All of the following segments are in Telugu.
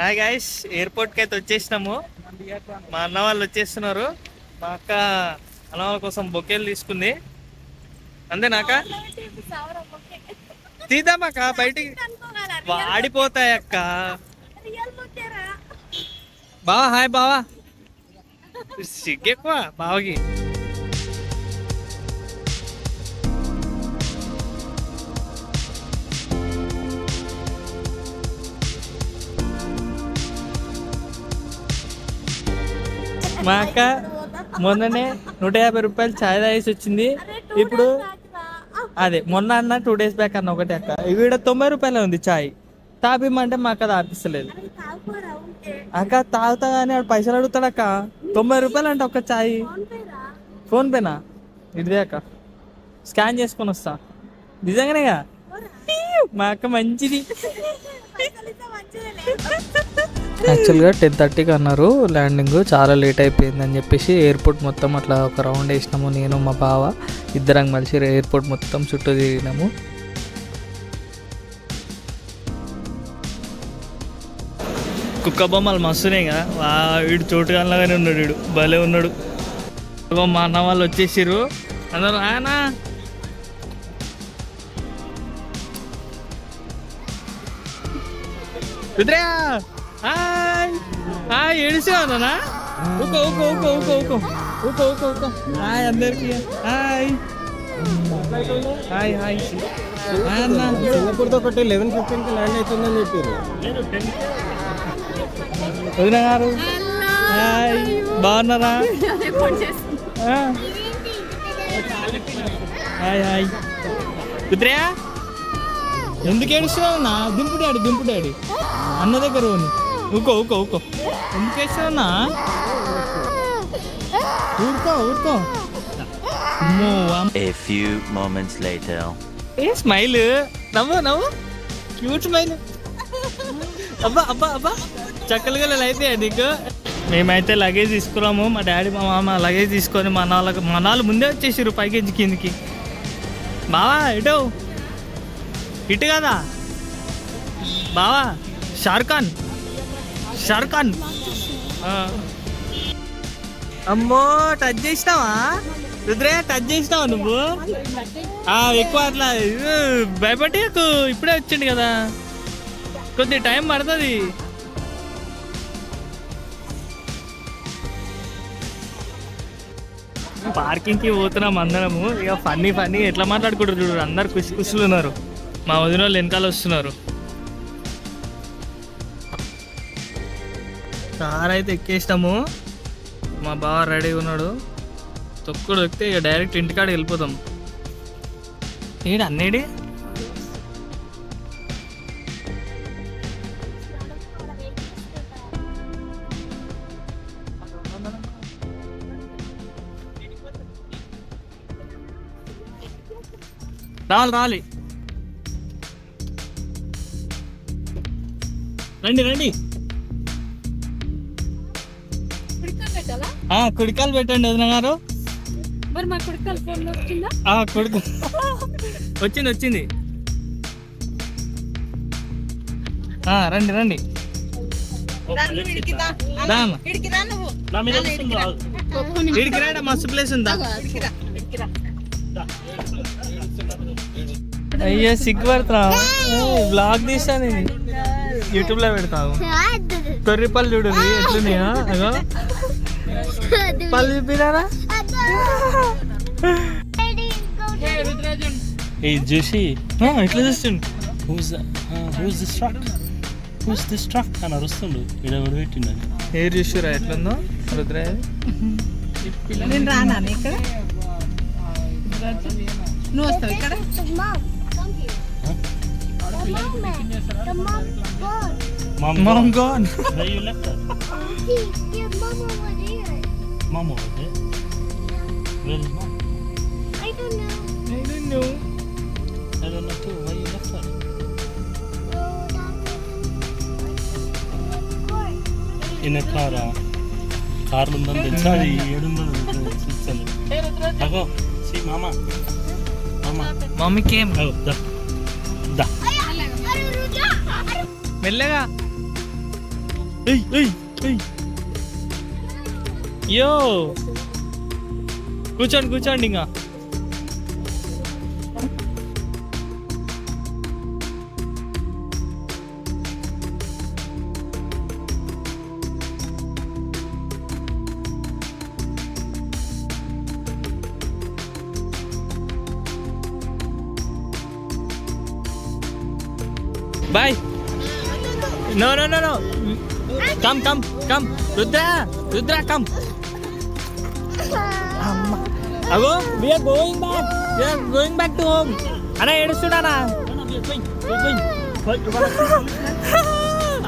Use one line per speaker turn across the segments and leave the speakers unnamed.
హాయ్ గాయస్ ఎయిర్పోర్ట్కి అయితే వచ్చేసినాము. మా అన్న వాళ్ళు వచ్చేస్తున్నారు. మా అక్క అన్న వాళ్ళ కోసం బొకేలు తీసుకుంది. అంతేనాక? తీద్దామక్క బయటికి. వాడిపోతాయి అక్క. బావా హాయ్ బావా. సిగ్గెక్కువ బావకి. మా అక్క మొన్ననే నూట యాభై రూపాయలు ఛాయ్ తాగేసి వచ్చింది. ఇప్పుడు అదే మొన్న అన్న టూ డేస్ బ్యాక్ అన్న ఒకటే అక్క. ఈవిడ తొంభై రూపాయలే ఉంది ఛాయ్ తాపిమంటే మా అక్క తాపిస్తలేదు. అక్క తాగుతా కానీ ఆడు పైసలు అడుగుతాడు అక్క. తొంభై రూపాయలు అంటే ఒక ఛాయ్ ఫోన్ పేనా ఇదిదే అక్క. స్కాన్ చేసుకొని వస్తా. నిజంగానేగా? మా అక్క మంచిది. యాక్చువల్గా టెన్ థర్టీకి అన్నారు. ల్యాండింగ్ చాలా లేట్ అయిపోయిందని చెప్పేసి ఎయిర్పోర్ట్ మొత్తం అట్లా ఒక రౌండ్ వేసినాము. నేను మా బావ ఇద్దరం కలిసి ఎయిర్పోర్ట్ మొత్తం చుట్టూ తిరిగినాము. కుక్క బొమ్మలు మస్తున్నాయి కదా. వా వీడు చోటుగానే ఉన్నాడు వీడు. భలే ఉన్నాడు. మా అన్న వాళ్ళు వచ్చేసారు అందరూ ఆయన. రుద్రయా ఏడిసేవనా ఊకో ఊకో ఊకో ఊకో ఊకో. ఊకో ఊకో ఊకో. హాయ్ అందరికి. హాయ్. Hi hi. హాయ్ అన్న.
సింగపూర్తో ఒకటి లెవెన్ ఫిఫ్టీన్కి ల్యాండ్ అవుతుందని చెప్పారు.
వదిన గారు. హాయ్. బాగున్నారా. Hi hi. రుద్రయ్య ఎందుకు ఏడుస్తావు నా దింపు డాడీ దింపు డాడీ. అన్న దగ్గర ఉంది ఊకో ఊకో ఊకో ఎందుకు ఏడుస్తావునా ఊరుకో ఊరుకో.
A few moments later.
A smile? నవ్వు నవ్వు. క్యూట్ స్మైల్ అబ్బా అబ్బా అబ్బా. చక్కలు గల అయితే నీకు. మేమైతే లగేజ్ తీసుకున్నాము మా డాడీ మా మామ లగేజ్ తీసుకొని మా నాన్నలకు మా నాన్న ముందే వచ్చేసారు పైకి కిందికి. బావా ఇటు. ఇటు కదా. బావా షారుఖాన్. షారుఖాన్. అమ్మో టచ్ చేసినావా? రుద్రయ్య టచ్ చేసినావా నువ్వు? ఎక్కువ అట్లా భయపడి ఇప్పుడే వచ్చిండు కదా. కొద్ది టైం పడుతుంది. పార్కింగ్కి పోతున్నాం అందరము. ఇక ఫన్నీ ఫన్నీ ఎట్లా మాట్లాడుకుంటారు చూడు అందరు కుసి కుసులు ఉన్నారు. మా వదిన వాళ్ళు వెనకాల వస్తున్నారు. కార్ అయితే ఎక్కేసినాము. మా బావ రెడీగా ఉన్నాడు. తొక్కుడు ఎక్కితే ఇక డైరెక్ట్ ఇంటికాడికి వెళ్ళిపోతాం. ఏడు అన్నేడి? రావాలి రావాలి. రండి రండి.
కుడికాలు పెట్టాలా
ఆ, కుడికాలు పెట్టండి వదిన గారు.
మరి మా కుడికాలు ఫోన్ వచ్చిందా?
ఆ, కుడిక వచ్చింది వచ్చింది. ఆ, రండి రండి. దా అమ్మ. ఈడికి రాడా మస్తు ప్లేస్ ఉందా? అయ్యో సిగ్గుపడుతున్నా. బ్లాగ్ తీసా నేను. యూట్యూబ్లో పెడతావు. తొర్రి పళ్ళు చూడు ఎట్లున్నాయా? అగో. పల్లి
చూపినారా ఏ
చూసి ఇట్లా చూస్తుండు.
Who's who's the truck who's the struck అని అరుస్తుండు. ఇక్కడ ఎవరు పెట్టిండని
ఏ చూసిరా ఎట్లుందో? రుద్రాజ్
నేను రానా ఇక్కడ? నువ్వు వస్తావు ఇక్కడ?
mom over there. Where is mom?
I don't know.
I don't know. I don't know too. Why you left her? In a car. Car ఉందని తెలుసా అది ఏడుందని చూస్తాను అగో సి మామ మామ
మమ్మీకి ఏం
దా
మెల్లగా ఏయ్ ఏయ్ ఏయ్ యో కూర్చోండి కూర్చోండి ఇంకా boy no no no no come come come Rudra Rudra come అగో we're going back we're going back to home అన్నా ఏడుస్తున్నానా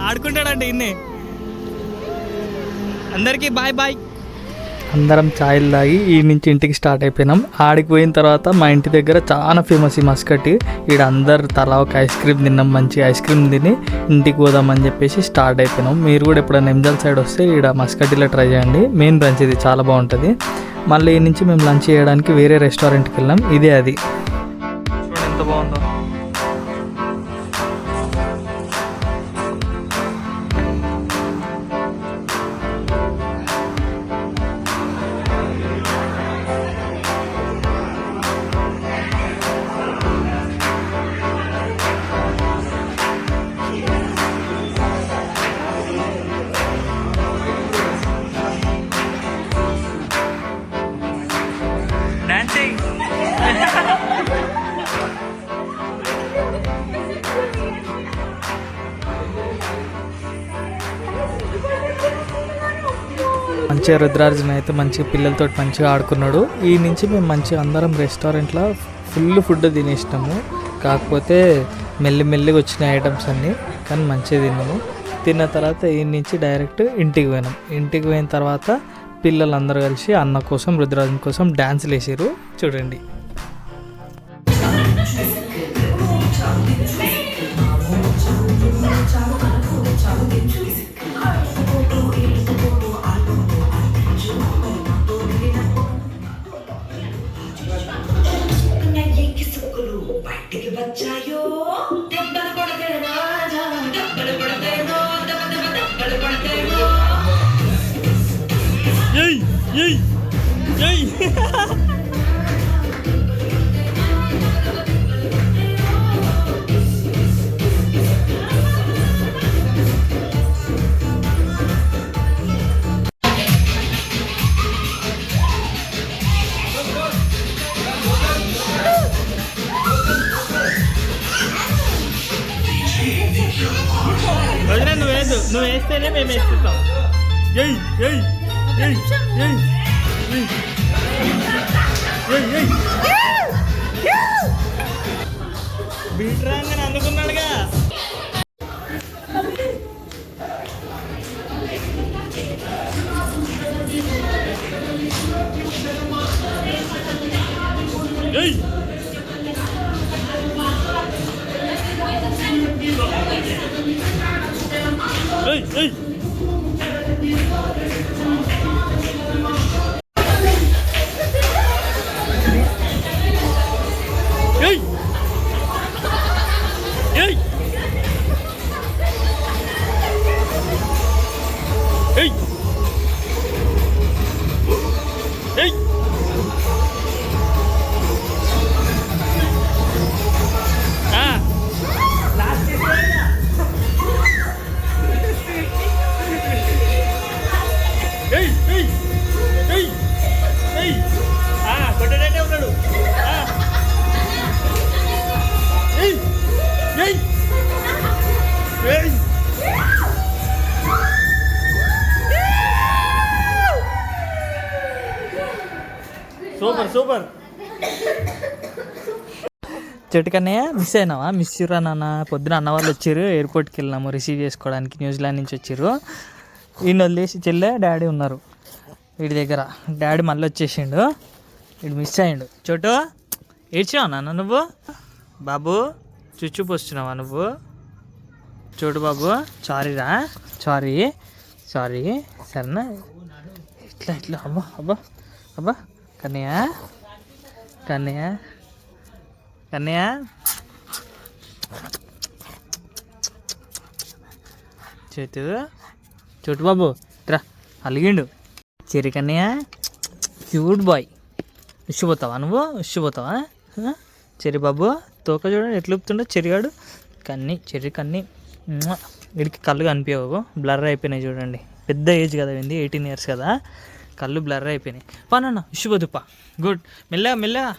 ఆడుకుంటాడండి ఇన్ని. అందరికీ బాయ్ బాయ్. అందరం ఛాయలు తాగి ఈ నుంచి ఇంటికి స్టార్ట్ అయిపోయినాం. ఆడికి పోయిన తర్వాత మా ఇంటి దగ్గర చాలా ఫేమస్ ఈ మస్కటి. ఈడ అందరు తలా ఒక ఐస్ క్రీమ్ తిన్నాం మంచి ఐస్ క్రీమ్ తిని ఇంటికి పోదామని చెప్పేసి స్టార్ట్ అయిపోయినాం. మీరు కూడా ఎప్పుడైనా నిమ్జల్ సైడ్ వస్తే ఈడ మస్కటిలో ట్రై చేయండి. మెయిన్ బ్రాంచ్ ఇది చాలా బాగుంటుంది. మళ్ళీ ఈ నుంచి మేము లంచ్ చేయడానికి వేరే రెస్టారెంట్కి వెళ్ళాం. ఇదే అది. చూడండి ఎంత బాగుందో. మంచిగా రుద్రార్జున అయితే మంచిగా పిల్లలతో మంచిగా ఆడుకున్నాడు. ఈ నుంచి మేము మంచిగా అందరం రెస్టారెంట్లో ఫుల్ ఫుడ్ తినేసినాము. కాకపోతే మెల్లి మెల్లిగా వచ్చిన ఐటమ్స్ అన్నీ కానీ మంచిగా తిన్నాము. తిన్న తర్వాత ఈ నుంచి డైరెక్ట్ ఇంటికి పోయినాం. ఇంటికి పోయిన తర్వాత పిల్లలందరూ కలిసి అన్న కోసం రుద్రాజన్ కోసం డ్యాన్స్లు వేసారు చూడండి.
నెయ్యికి பட்டுக்கு பச்சாயோ தப்பல கொடுத்தே ராஜா தப்பல
கொடுத்தே நோ தப்ப தப்ப தப்பல கொடுத்தே நோ ஏய் ஏய் ஏய் ఏయ్ ఏయ్ బీట్ రాగానే అందుకున్నాడుగా ఏయ్ ఏయ్ ఏయ్ ఏయ్ 嘿 సూపర్. సూపర్ చెట్టుకన్నయ్య మిస్ అయినావా? మిస్ ఇరా నాన్న? పొద్దున అన్న వాళ్ళు వచ్చారు ఎయిర్పోర్ట్కి వెళ్ళినాము రిసీవ్ చేసుకోవడానికి న్యూజిలాండ్ నుంచి వచ్చారు. ఈయన వదిలేసి చెల్లె డాడీ ఉన్నారు. వీడి దగ్గర. డాడీ మళ్ళీ వచ్చేసిండు. వీడు మిస్ అయ్యిండు. చోటు ఏడ్చావా నాన్న నువ్వు? బాబు చుచ్చు పోస్తున్నావా నువ్వు? చూడు బాబు సారీరా సారీ సారీ సరేనా? ఇట్లా ఇట్లా. అబ్బా అబ్బా అబ్బా. కన్యా కన్యా కన్యా చేతు చోటు బాబు ట్రా అలిగిండు. చెరికన్నయ్య క్యూట్ బాయ్. ఉష్టిపోతావా నువ్వు? ఉష్టిపోతావా చెరి బాబు తోక చూడండి ఎట్లా ఊపుతుండో చెరిగాడు కన్ని చెరి కన్ని. వీడికి కళ్ళు కనిపించవు. బ్లర్ అయిపోయినాయి చూడండి. పెద్ద ఏజ్ కదా ఏంది ఎయిటీన్ ఇయర్స్ కదా. కళ్ళు బ్లర్ అయిపోయినాయి. పా నాన్న గుడ్. మెల్లగా మెల్లగా.